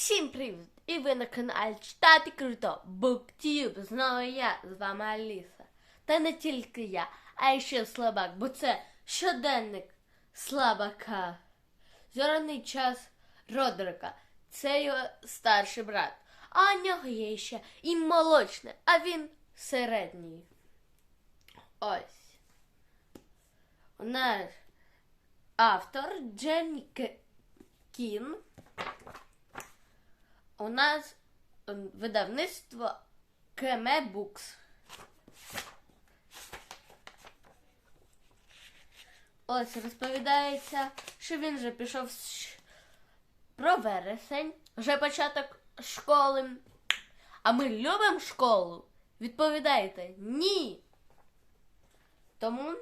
Всім привіт! І ви на каналі Читати Круто BookTube. Знову я, з вами Аліса. Та не тільки я, а ще слабак, бо це щоденник слабака. Зоряний час Родрика. Це його старший брат. А у нього є ще і молочне, а він середній. Ось. У нас автор Дженні К- Кін. У нас ем, видавництво Кеме Букс. Ось розповідається, що він вже пішов про вересень, вже початок школи. А ми любимо школу? Відповідаєте ні. Тому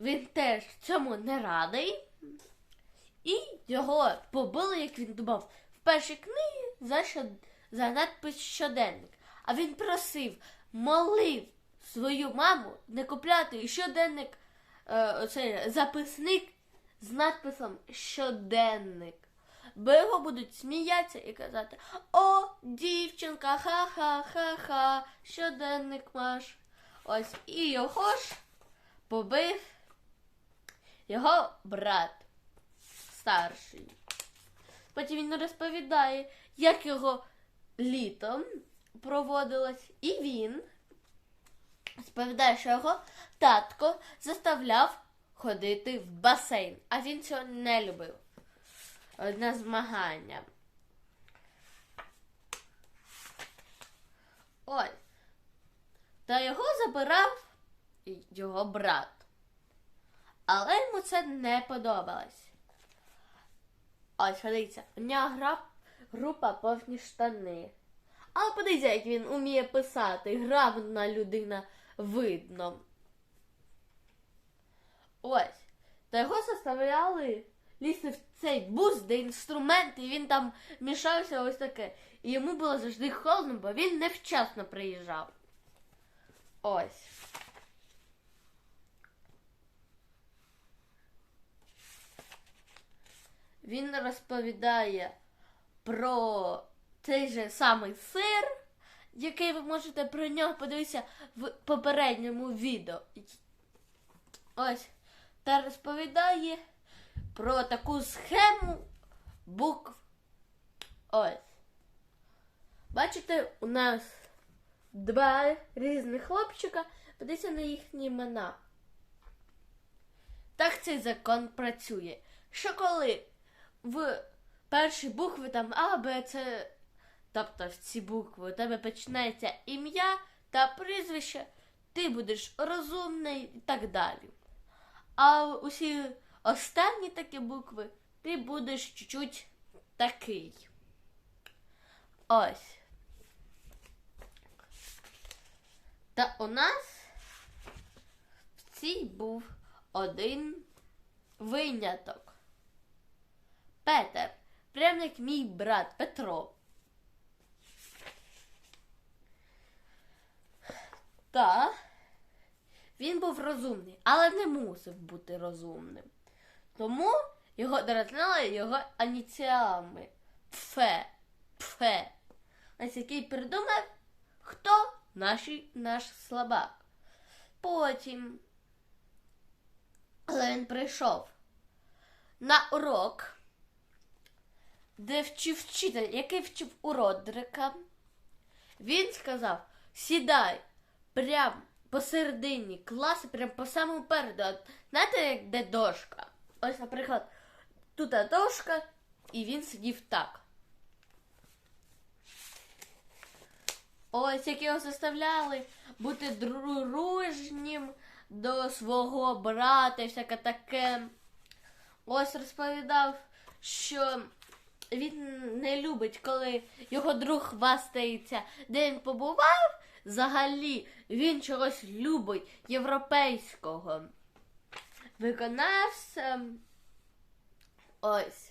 він теж цьому не радий. І його побили, як він думав, першій книгі за, щод... за надпис щоденник. А він просив, молив свою маму не купляти щоденник, е, оцей записник з надписом щоденник. Бо його будуть сміятися і казати: О, дівчинка, ха-ха-ха-ха, щоденник маш. Ось і його ж побив його брат старший. Потім він розповідає, як його літом проводилось, і він розповідає, що його татко заставляв ходити в басейн, а він цього не любив. На змагання. Ой. Та його забирав його брат. Але йому це не подобалось. Ось, подивіться, у нього гра, група повні штани. Але подивіться, як він уміє писати. Грамотна людина видно. Ось. Та його заставляли лізти в цей бус, де інструменти, і він там мішався ось таке. І йому було завжди холодно, бо він невчасно приїжджав. Ось. Він розповідає про цей же самий сир, який ви можете про нього подивитися в попередньому відео. Ось. Та розповідає про таку схему букв. Ось. Бачите, у нас два різних хлопчика. Подивіться на їхні імена. Так цей закон працює. Що коли в перші букви там А, Б, С, тобто в ці букви у тебе починається ім'я та прізвище, ти будеш розумний і так далі. А усі останні такі букви ти будеш чуть-чуть такий. Ось. Та у нас в цій був один виняток. Петер, прям як мій брат Петро. Та він був розумний, але не мусив бути розумним. Тому його дразнили його ініціалами Пфе, Пфе. Ось який придумав, хто наші, наш слабак. Потім, але він прийшов на урок де вчив вчитель, який вчив у Родрика, він сказав: сідай прямо посередині класу, прямо по самому переду. Знаєте, як де дошка? Ось, наприклад, тут дошка, і він сидів так. Ось як його заставляли бути дружнім до свого брата і всяке таке. Ось розповідав, що він не любить, коли його друг хвастається, де він побував. Взагалі він чогось любить європейського. Виконався. Ось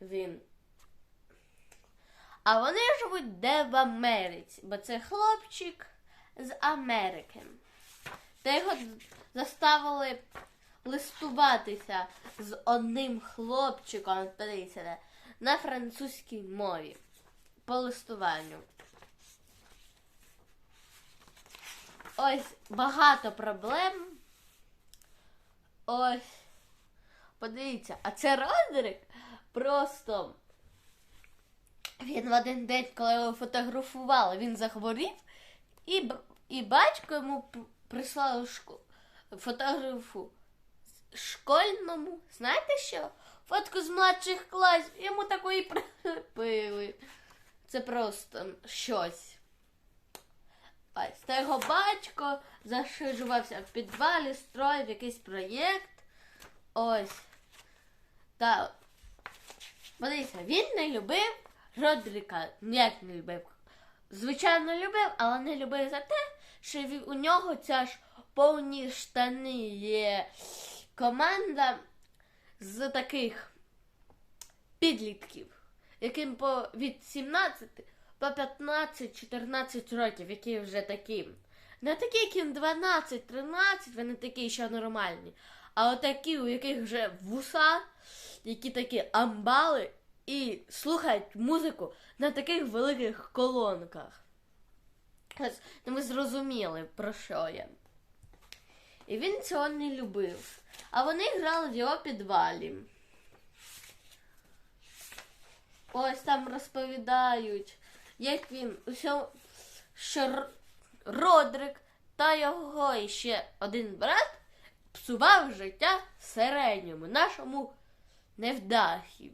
він. А вони живуть де в Америці, бо це хлопчик з Америки. Та його заставили листуватися з одним хлопчиком подивіться, на французькій мові по листуванню. Ось багато проблем. Ось. Подивіться, а це Родрик просто. Він в один день, коли його фотографували, він захворів, і, і батько йому прислав шко- фотографу школьному. Знаєте що? Фотку з младших класів. Йому такої прилепили. Це просто щось. Ось та його батько зашижувався в підвалі, строїв якийсь проєкт. Ось. Та Подивіться, він не любив Родріка. Ніяк не любив. Звичайно, любив, але не любив за те, що у нього ця ж повні штани є команда з таких підлітків, яким по від 17 по 15-14 років, які вже такі. Не такі, яким 12-13, вони такі ще нормальні. А отакі, у яких вже вуса, які такі амбали, і слухають музику на таких великих колонках. Ось, ну ви зрозуміли, про що я. І він цього не любив. А вони грали в його підвалі. Ось там розповідають, як він усьо, що Родрик та його і ще один брат псував життя середньому, нашому невдахі.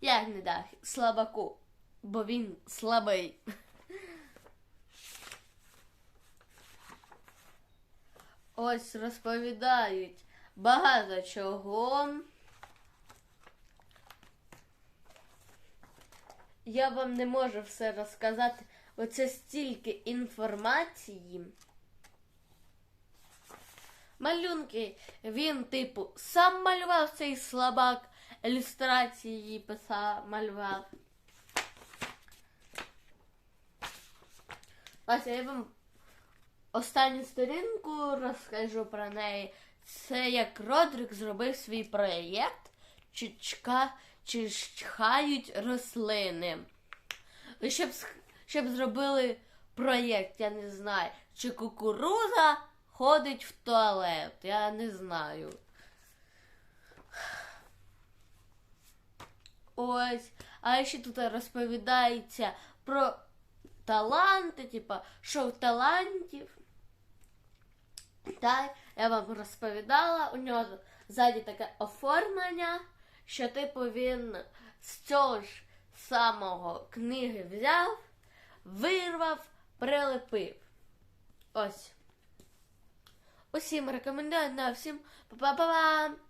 Як невдахі? Слабаку, бо він слабий. Ось розповідають багато чого. Я вам не можу все розказати, бо це стільки інформації. Малюнки він, типу, сам малював цей слабак, ілюстрації писав, малював. Ось я вам останню сторінку розкажу про неї. Це як Родрик зробив свій проєкт, чи, чка, чи чхають рослини. Щоб, щоб зробили проєкт, я не знаю. Чи кукуруза ходить в туалет, я не знаю. Ось, а ще тут розповідається про таланти, типа шоу талантів. Так, я вам розповідала, у нього ззаді таке оформлення, що типу він з цього ж самого книги взяв, вирвав, прилепив. Ось. Усім рекомендую, на всім па-па-па-па!